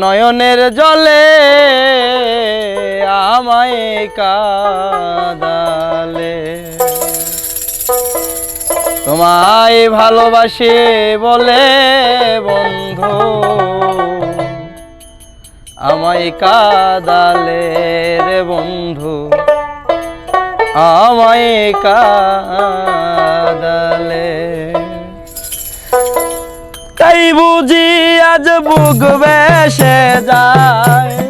নয়নের জলে আমায় কাদালে। তোমায় ভালোবাসি বলে বন্ধু আমায় কাদালে রে বন্ধু আমায় কাদালে। বুঝি আজ বুক বেসে যায়।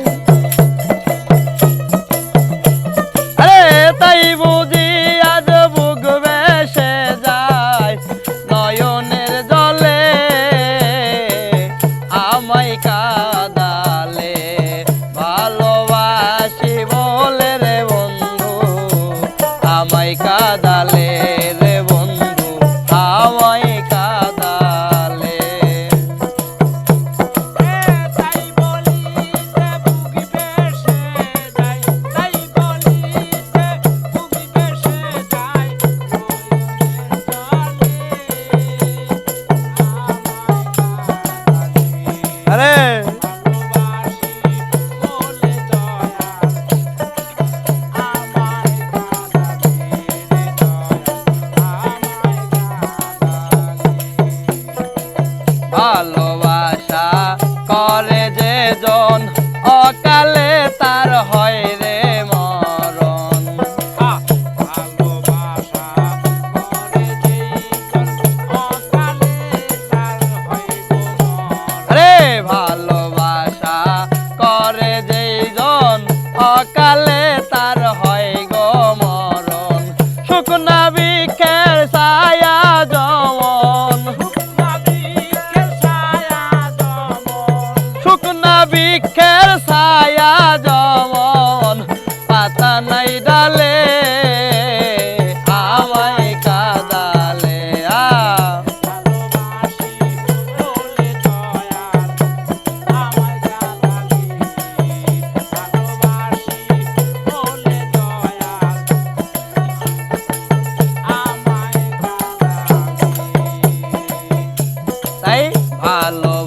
love.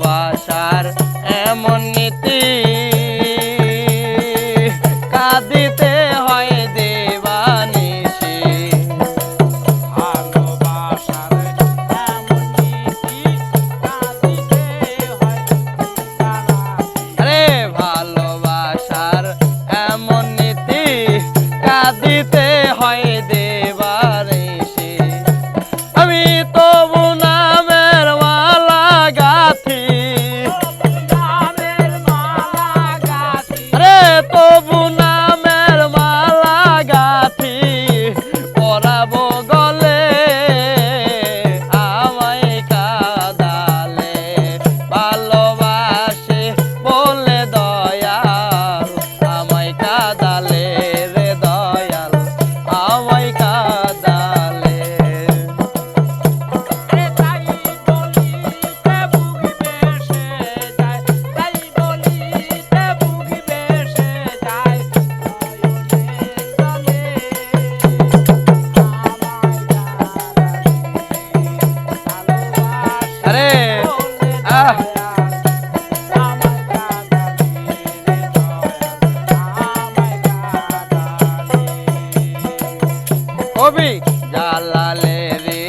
কবি? জালালে রে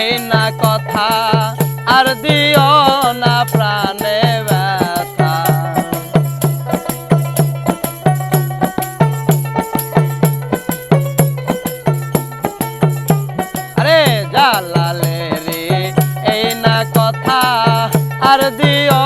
এই না কথা, আর দিও না প্রাণে ব্যথা। আরে জালালে রে এই না কথা, আর দিও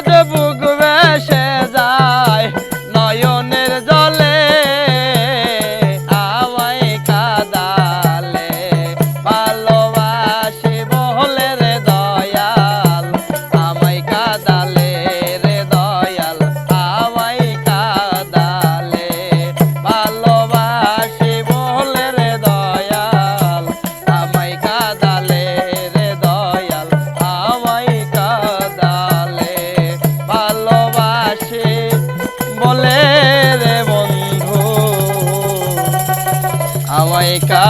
দেবো বলে রে বন্ধু আমায় কা